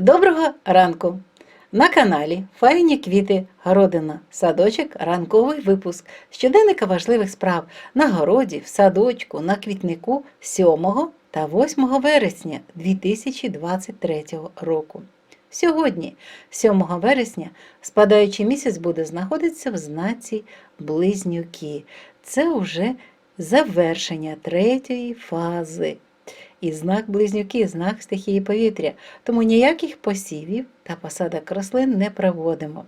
Доброго ранку! На каналі Файні квіти Городина, садочок, ранковий випуск щоденника важливих справ на городі, в садочку, на квітнику 7 та 8 вересня 2023 року. Сьогодні, 7 вересня, спадаючий місяць буде знаходитися в знаці Близнюки. Це вже завершення третьої фази. І знак близнюки, знак стихії повітря, тому ніяких посівів та посадок рослин не проводимо.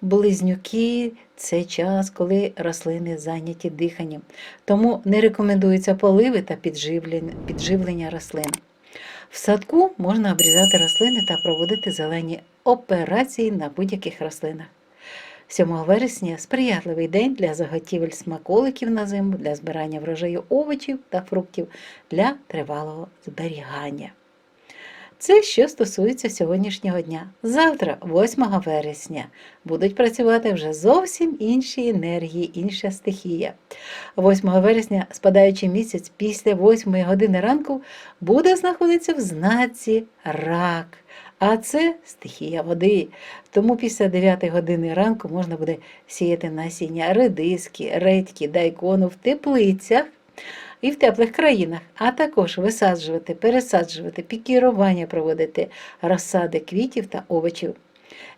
Близнюки це час, коли рослини зайняті диханням, тому не рекомендуються поливи та підживлення, підживлення рослин. В садку можна обрізати рослини та проводити зелені операції на будь-яких рослинах. 7 вересня сприятливий день для заготівель смаколиків на зиму, для збирання врожаю овочів та фруктів для тривалого зберігання. Це що стосується сьогоднішнього дня. Завтра, 8 вересня, будуть працювати вже зовсім інші енергії, інша стихія. 8 вересня, спадаючий місяць після 8 години ранку, буде знаходитися в знаці рак. А це стихія води. Тому після 9 години ранку можна буде сіяти насіння редиски, редьки, дайкону в теплицях і в теплих країнах, а також висаджувати, пересаджувати, пікірування проводити розсади квітів та овочів.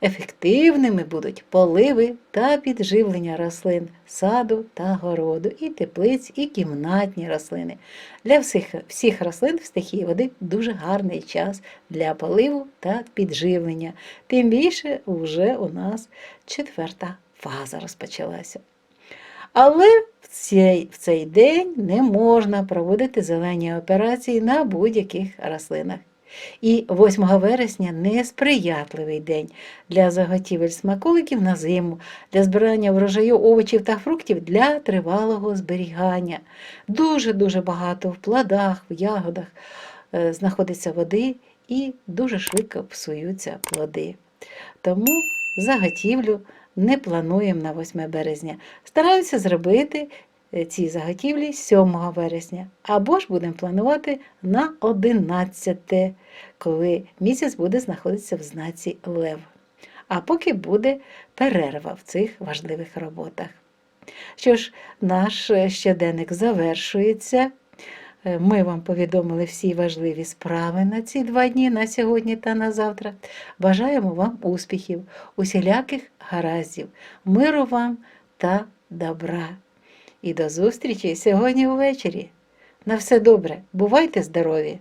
Ефективними будуть поливи та підживлення рослин, саду та городу, і теплиць, і кімнатні рослини. Для всіх, всіх рослин в стихії води дуже гарний час для поливу та підживлення. Тим більше вже у нас четверта фаза розпочалася. Але в цей, в цей день не можна проводити зелені операції на будь-яких рослинах. І 8 вересня несприятливий день для заготівель смаколиків на зиму, для збирання врожаю овочів та фруктів для тривалого зберігання. Дуже-дуже багато в плодах, в ягодах е, знаходиться води і дуже швидко псуються плоди. Тому заготівлю не плануємо на 8 березня. Стараємося зробити ці заготівлі 7 вересня. Або ж будемо планувати на 11, коли місяць буде знаходитися в знаці Лев. А поки буде перерва в цих важливих роботах. Що ж, наш е, щоденник завершується. Е, Ми вам повідомили всі важливі справи на ці два дні, на сьогодні та на завтра. Бажаємо вам успіхів, усіляких гараздів, миру вам та добра. І до зустрічі сьогодні увечері. На все добре, бувайте здорові!